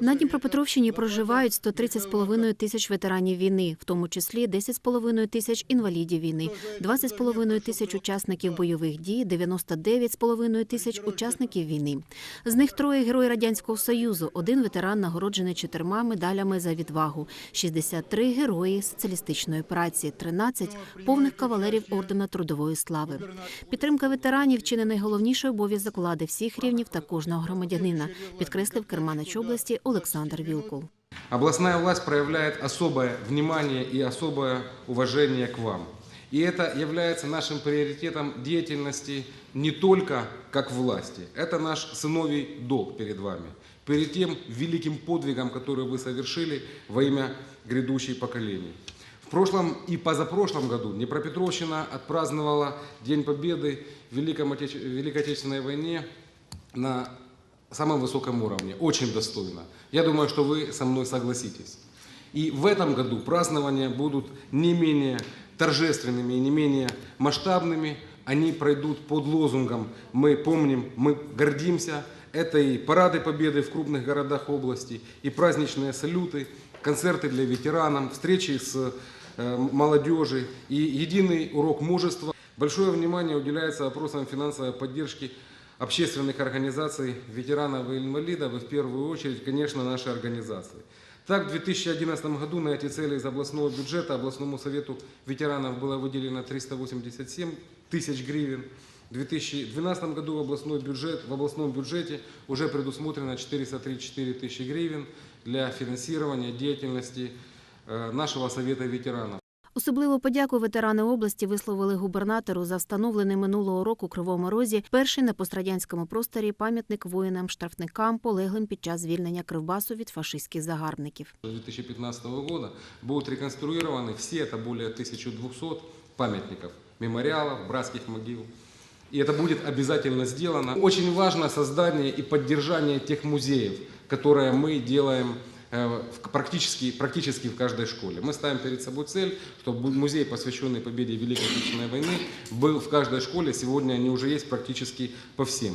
На Дніпропетровщині проживають 130,5 тисяч ветеранів війни, в тому числі 10,5 тисяч інвалідів війни, 20,5 тисяч учасників бойових дій, 99,5 тисяч учасників війни. З них троє герої радянського союзу, один ветеран нагороджений чотирма медалями за відвагу, 63 герої соціалістичної праці, 13 повних кавалерів ордена трудової слави. Підтримка ветеранів чи не найголовніший обов'язок влади всіх рівнів та кожного громадянина, підкреслив керманич області Олександр Вілкул. Областная власть проявляет особое внимание и особое уважение к вам. И это является нашим приоритетом деятельности не только как власти. Это наш сыновий долг перед вами. Перед тем великим подвигом, который вы совершили во имя грядущих поколений. В прошлом и позапрошлом году Днепропетровщина отпраздновала День Победы в Великой Отечественной войне на самом высоком уровне, очень достойно. Я думаю, что вы со мной согласитесь. И в этом году празднования будут не менее торжественными и не менее масштабными. Они пройдут под лозунгом «Мы помним, мы гордимся». Это и парады победы в крупных городах области, и праздничные салюты, концерты для ветеранов, встречи с э, молодежи и единый урок мужества. Большое внимание уделяется вопросам финансовой поддержки общественных организаций ветеранов и инвалидов, и в первую очередь, конечно, нашей организации. Так, в 2011 году на эти цели из областного бюджета областному совету ветеранов было выделено 387 тысяч гривен. В 2012 году в, областной бюджет, в областном бюджете уже предусмотрено 434 тысячи гривен для финансирования деятельности э, нашего Совета ветеранов. Особливу подяку ветерани області висловили губернатору за встановлений минулого року у Кривому Розі перший на пострадянському просторі пам'ятник воїнам-штрафникам, полеглим під час звільнення Кривбасу від фашистських загарбників. С 2015 года будут реконструированы все, это более 1200 памятников, мемориалов, братских могил. И это будет обязательно сделано. Очень важно создание и поддержание тех музеев, которые мы делаем э, в- практически, практически в каждой школе. Мы ставим перед собой цель, чтобы музей, посвященный победе в Великой Отечественной войны, был в каждой школе. Сегодня они уже есть практически по всем.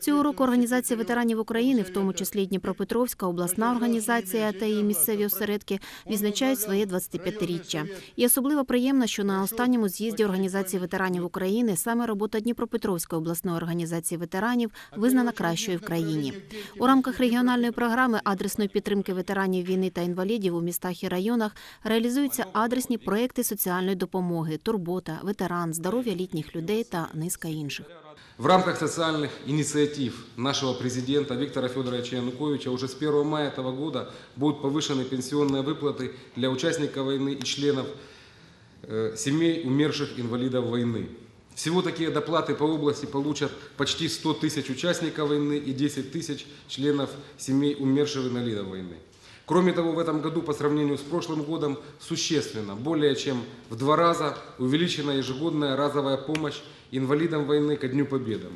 Цього року організація ветеранів України, в тому числі Дніпропетровська обласна організація та її місцеві осередки, відзначають своє 25-річчя. І особливо приємно, що на останньому з'їзді організації ветеранів України саме робота Дніпропетровської обласної організації ветеранів визнана кращою в країні. У рамках регіональної програми адресної підтримки ветеранів війни та інвалідів у містах і районах реалізуються адресні проекти соціальної допомоги, турбота, ветеран, здоров'я літніх людей та низка інших. В рамках социальных инициатив нашего президента Виктора Федоровича Януковича уже с 1 мая этого года будут повышены пенсионные выплаты для участников войны и членов э, семей умерших инвалидов войны. Всего такие доплаты по области получат почти 100 тысяч участников войны и 10 тысяч членов семей умерших инвалидов войны. Кроме того, в этом году по сравнению с прошлым годом существенно, более чем в два раза увеличена ежегодная разовая помощь инвалидам войны ко Дню Победы.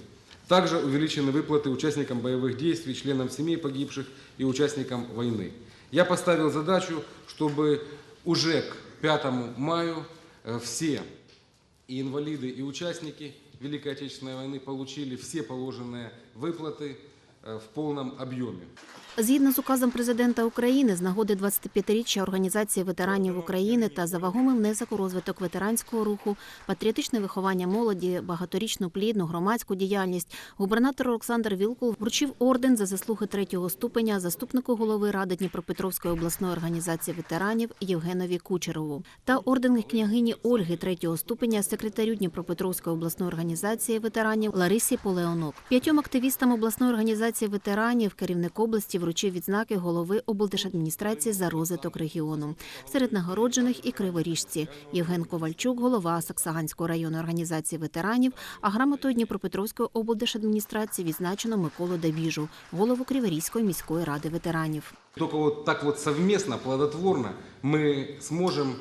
Также увеличены выплаты участникам боевых действий, членам семей погибших и участникам войны. Я поставил задачу, чтобы уже к 5 маю э, все и инвалиды, и участники Великой Отечественной войны получили все положенные выплаты в полном объеме. Згідно з указом президента України з нагоди 25-річчя Організації ветеранів України та за вагомий внесок у розвиток ветеранського руху, патріотичне виховання молоді, багаторічну плідну громадську діяльність, губернатор Олександр Вілкул вручив орден за заслуги третього ступеня заступнику голови ради Дніпропетровської обласної організації ветеранів Євгенові Кучерову та орден княгині Ольги третього ступеня секретарю Дніпропетровської обласної організації ветеранів Ларисі Полеонок. П'ятьом активістам обласної організації ветеранів керівник області вручив відзнаки голови облдержадміністрації за розвиток регіону. Серед нагороджених і криворіжці Євген Ковальчук, голова Саксаганської районної організації ветеранів, а грамотою Дніпропетровської облдержадміністрації відзначено Миколу Давіжу, голову Криворізької міської ради ветеранів. Только вот так вот совместно, плодотворно мы сможем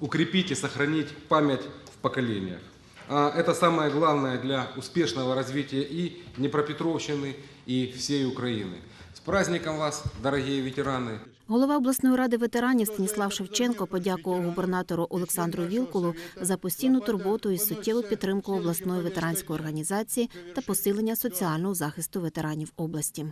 укрепить и сохранить память в поколениях. А это самое главное для успешного развития и Днепропетровщины, и всей Украины. С праздником вас, дорогие ветераны! Голова обласної ради ветеранів Станіслав Шевченко подякував губернатору Олександру Вілкулу за постійну турботу і суттєву підтримку обласної ветеранської організації та посилення соціального захисту ветеранів області.